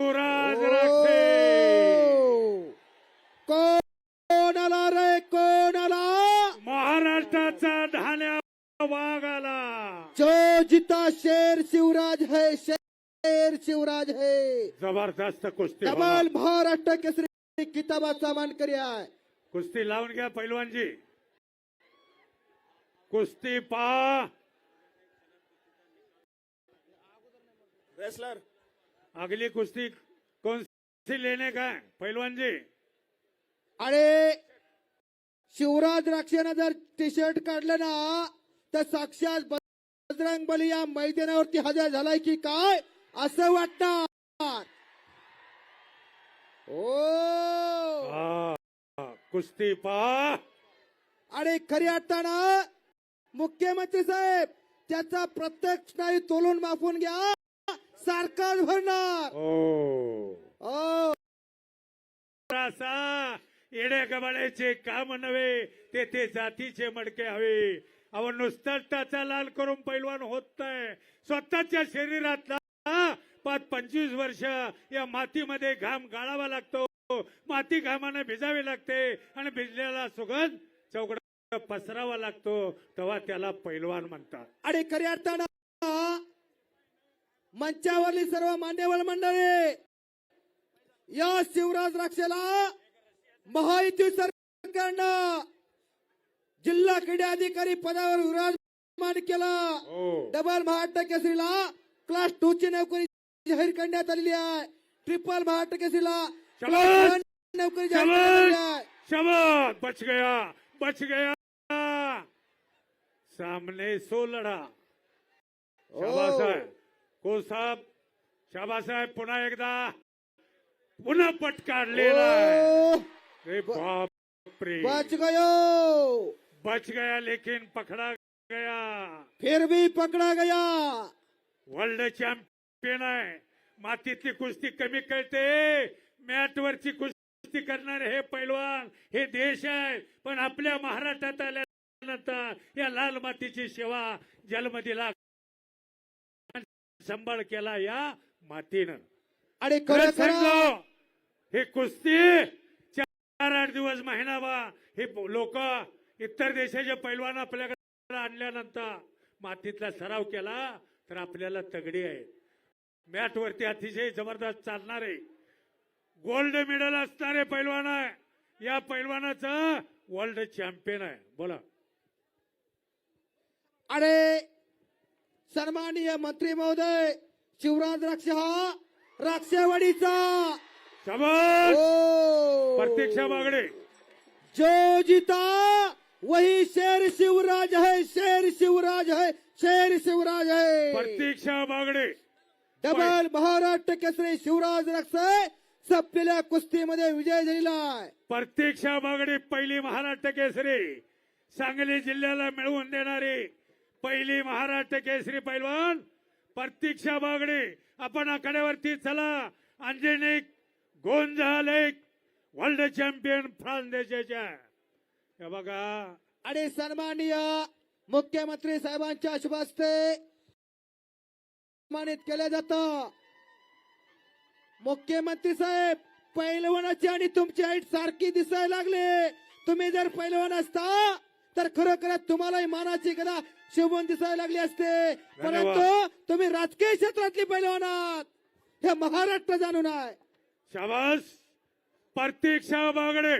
शिवराज राक्षे ओ! कोण आला रे कोण आला महाराष्ट्राचा धान्या वाघ आला जो जिता शेर शिवराज है शेर शिवराज है। जबरदस्त कुस्ती डबल होणार. महाराष्ट्र केसरी किताबाचा मानकरी आहे। कुस्ती लावून घ्या पैलवानजी। कुस्ती पा रेसलर अगली कुस्ती कौन सी लेने का है? पहलवान जी। आणि शिवराज राक्षेनं जर टी शर्ट काढलं ना तर साक्षात बजरंग बली या मैदानावरती हजर झालाय की काय? असं वाटणार. ओ! कुस्ती पा आणि खरी अर्थाना मुख्यमंत्री साहेब त्याचा प्रत्येक स्नायू तोलून माफून घ्या. सारखाच भरणार. ओ ओ असा येड्या गबाळ्याचे काम नव्हे ते ते जातीचे मडके हवे. अहो नुसताच टाचा लाल करून पैलवान होत नाही. स्वतःच्या शरीरातला पाच पंचवीस वर्ष या मातीमध्ये घाम गाळावा लागतो. माती घामाने भिजावी लागते आणि भिजलेला सुगंध चौकडा पसरावा लागतो. तेव्हा त्याला पैलवान म्हणतात. आणि खरी अर्थानं मंचावरली सर्व मान्यवर मंडळी या शिवराज राक्षेला महायुती सरकारनं जिल्हा क्रीडा अधिकारी पदावर विराजमान केला. हो. डबल महाराष्ट्र केसरीला क्लास टू ची नोकरी जाहीर करण्यात आलेली आहे. ट्रिपल महाराष्ट्र केसरीला नोकरी जाहीर करण्यात आलेली आहे. शबाद! बच गया! बच गया! सामने सो लढा साहेब? शाबास आहे पुन्हा एकदा. पुन्हा पट काढलेला आहे. रे. बच गयो! बच गया लेकिन पकड़ा गया. फिर भी पकडा गया! वर्ल्ड चॅम्पियन आहे. मातीतली कुस्ती कमी कळते मॅट वरची कुस्ती करणारे हे पैलवान हे देश आहे. पण आपल्या महाराष्ट्रात आल्यानंतर या लाल मातीची सेवा जन्म दिला सांभाळ केला या मातीनं. आणि खरं हे कुस्ती चार आठ दिवस महिनाभा हे लोक इतर देशाचे पैलवान आपल्याकडे आणल्यानंतर मातीतला सराव केला तर आपल्याला तगडी आहे. मॅट वरती अतिशय जबरदस्त चालणारे गोल्ड मेडल असणारे पैलवान आहे. या पैलवानाचं वर्ल्ड चॅम्पियन आहे. बोला. आणि सन्माननीय मंत्री महोदय शिवराज राक्ष हा राक्षेवाडीचा. शाबास! प्रतीक्षा बागडे जो जीता वही शेर शिवराज है शेर शिवराज है शेर शिवराज है. प्रतीक्षा बागडे डबल महाराष्ट्र केसरी शिवराज रक्ष सपलेल्या कुस्तीमध्ये विजय झालेला आहे. प्रतीक्षा बागडे पहिली महाराष्ट्र केसरी. सांगली जिल्ह्याला मिळवून देणारी पहिली महाराष्ट्र केसरी पैलवान प्रतीक्षा बागडे आपण आकड्यावरती चला. अंजनिक गोंजालेक वर्ल्ड चॅम्पियन फ्रान्स देशाच्या हे बघा. आणि सन्माननीय मुख्यमंत्री साहेबांच्या शुभ हस्ते सन्मानित केलं जातं. मुख्यमंत्री साहेब पैलवानाची आणि तुमची हाईट सारखी दिसायला लागले. तुम्ही जर पैलवान असता तर खरोखरच तुम्हालाही मानाची गदा शोभून दिसायला लागली असते. परंतु तुम्ही राजकीय क्षेत्रातली पैलवान आहात हे महाराष्ट्र जाणून आहे. शाबास. प्रतीक्षा बागडे